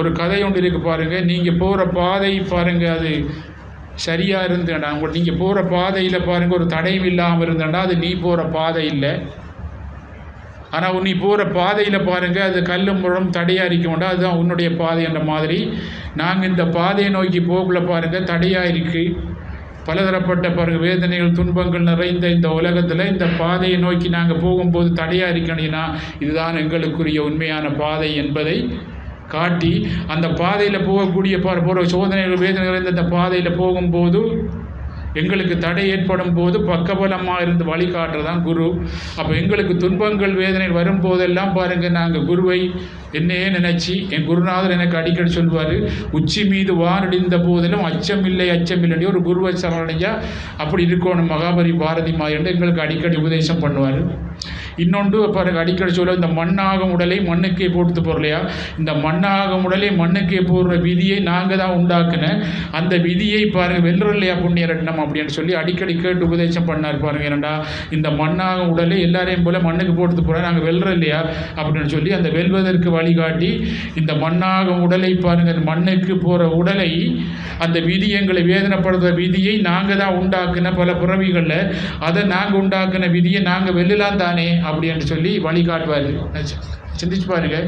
ஒரு கதை ஒன்று இருக்குது பாருங்கள் நீங்கள் போகிற பாதை பாருங்கள் அது சரியாக இருந்தேன்டா உங்களுக்கு நீங்கள் போகிற பாதையில் பாருங்கள் ஒரு தடையும் இல்லாமல் இருந்தேன்டா அது நீ போகிற பாதை இல்லை. ஆனால் நீ போகிற பாதையில் பாருங்கள் அது கல்லும் முழம் தடையாக இருக்க வேண்டாம் அதுதான் உன்னுடைய பாதை என்ற மாதிரி. நாங்கள் இந்த பாதையை நோக்கி போகல பாருங்கள் தடையாக இருக்குது பலதரப்பட்ட பாருங்கள் வேதனைகள் துன்பங்கள் நிறைந்த இந்த உலகத்தில் இந்த பாதையை நோக்கி நாங்கள் போகும்போது தடையாக இருக்கணும்னா இதுதான் எங்களுக்குரிய உண்மையான பாதை என்பதை காட்டி அந்த பாதையில் போகக்கூடிய பார் போகிற சோதனைகள் வேதனைகள் நிறைந்த அந்த பாதையில் போகும்போது எங்களுக்கு தடை ஏற்படும் போது பக்கபலமாக இருந்து வழிகாட்டுறதான் குரு. அப்போ எங்களுக்கு துன்பங்கள் வேதனை வரும்போதெல்லாம் பாருங்கள் நாங்கள் குருவை என்னையே நினைச்சி என் குருநாதர் எனக்கு அடிக்கடி சொல்வார் உச்சி மீது வானடிந்த போதிலும் அச்சமில்லை அச்சமில்லை ஒரு குருவை சரணடைஞ்சால் அப்படி இருக்கணும் மகாபலி பாரதி மாதிரி எங்களுக்கு அடிக்கடி உபதேசம் பண்ணுவார். இன்னொன்று பாருங்க அடிக்கடி சொல்ல இந்த மண்ணாகும் உடலை மண்ணுக்கே போட்டு போறலையா இந்த மண்ணாகும் உடலை மண்ணுக்கே போடுற விதியை நாங்கள் தான் உண்டாக்குன. அந்த விதியை பாருங்க வெல்றலையா புண்ணிய ரட்னம் அப்படின்னு சொல்லி அடிக்கடி கேட்டு உபதேசம் பண்ணார் பாருங்க என்னடா இந்த மண்ணாகும் உடலை எல்லாரையும் போல மண்ணுக்கு போட்டு போகிறோம் நாங்கள் வெல்ற இல்லையா? அப்படின்னு சொல்லி அந்த வெல்வதற்கு வழிகாட்டி இந்த மண்ணாகும் உடலை பாருங்க அந்த மண்ணுக்கு போகிற உடலை அந்த விதி எங்களை வேதனைப்படுத்துகிற விதியை நாங்கள் தான் உண்டாக்குன பல பிறவிகளில். அதை நாங்கள் உண்டாக்குன விதியை நாங்கள் வெல்லலாம் தானே? அப்படின்னு சொல்லி வழிகாட்டுவார். சிந்திச்சு பாருங்க.